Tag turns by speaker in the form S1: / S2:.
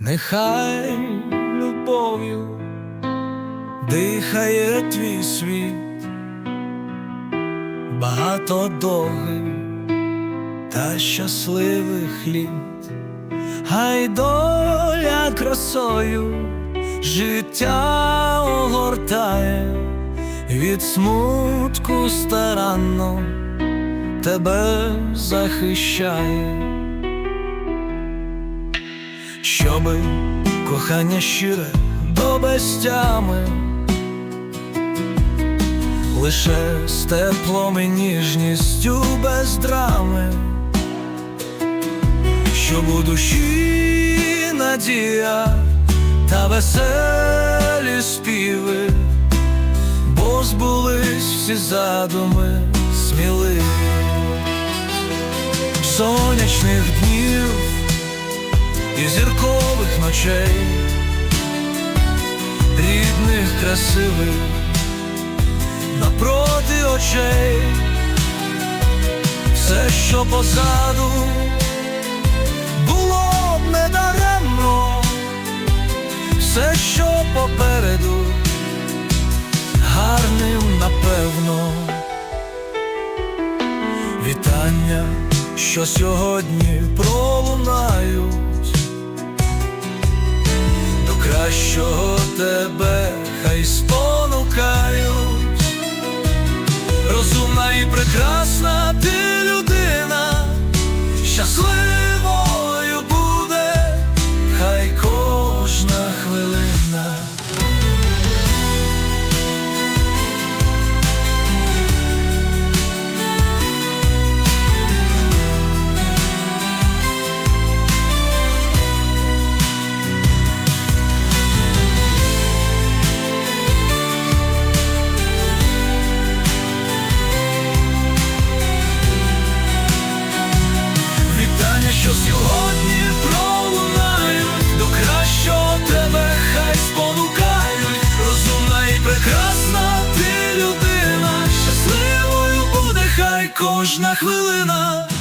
S1: Нехай любов'ю дихає твій світ, багато довгих та щасливих літ, хай доля красою життя огортає, від смутку старанно тебе захищає. Щоби кохання щире до безтями, лише з теплом і ніжністю без драми, щоб у душі надія та веселі співи, бо збулись всі задуми сміливі сонячних днів і зіркових ночей, рідних, красивих, напроти очей, все, що позаду, було б недаремно, все, що попереду, гарним напевно. Вітання, що сьогодні пролунають кращого тебе хай спонукають, кожна хвилина.